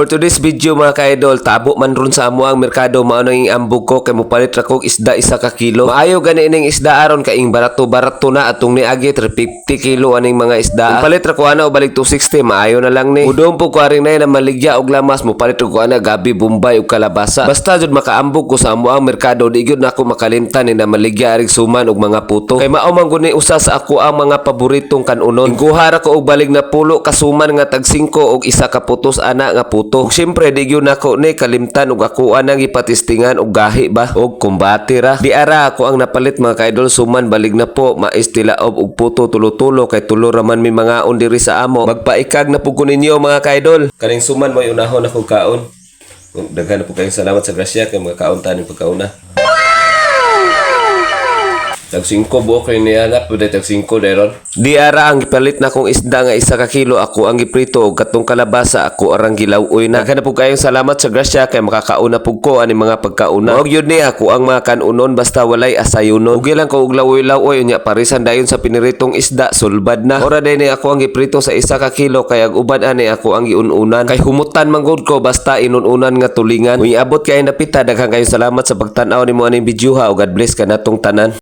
For today's video mga ka-idol, tabo man ron sa amo ang merkado mao nang ambog ko kay mopalit ra kog isda isa ka kilo. Maayo gani ining isda aron kay ing barato-barato na atong niagi 350 kilo aning mga isda. Kung palit ra ko ana o balik 260 maayo na lang ni. Udon po ko aring nay na maligya og lamas mopalit ra ko ana gabi bombay ug kalabasa. Basta jud makaambog ko sa amo ang merkado di gyud na ako makalimtan ni na maligya aring suman og mga puto. Kay mao man guni usa sa ako ang mga paboritong kanunon. Ingkuha ra ko og balik na pulo kasuman nga tag 5 og isa ka putos ana nga puto. Ug syempre di gyud nako ni kalimtan og ako anang ipatistingan og gahi ba og kumbati ra. Di ara ako ang napalit mga kaidol suman balig na po maistilaob og puto tulo-tulo kay tulo ra man mi mga on diri sa amo. Magpaikag na pud ko ninyo mga kaidol. Kaning suman mo unahon ako kaon. Daghan na po kayong salamat sa grasya kay mga kaon taning pagkauna. Tag 5 buok kayo niya na, pwede tag 5 deron. Di ara ang gipalit na kong isda nga isa ka kilo ako ang giprito og katong kalabasa ako arang gilaw-oy na. Kana po kayong salamat sa grasya kay makakauna pug ko ani mga pagkauna. Og yun ni ako ang mga kanunon basta walay asayunon. Ug lang ko og lawoy-lawoy unya parisan dayon sa piniritong isda sulbad na. Ora day ni ako ang giprito sa isa ka kilo kay ang uban ani ako ang giununan. Kay humutan man gud ko basta inununan nga tulingan. Uy abot kay napita daghang kayong salamat sa pagtan-aw nimo aning video ha ug God bless kanatong tanan.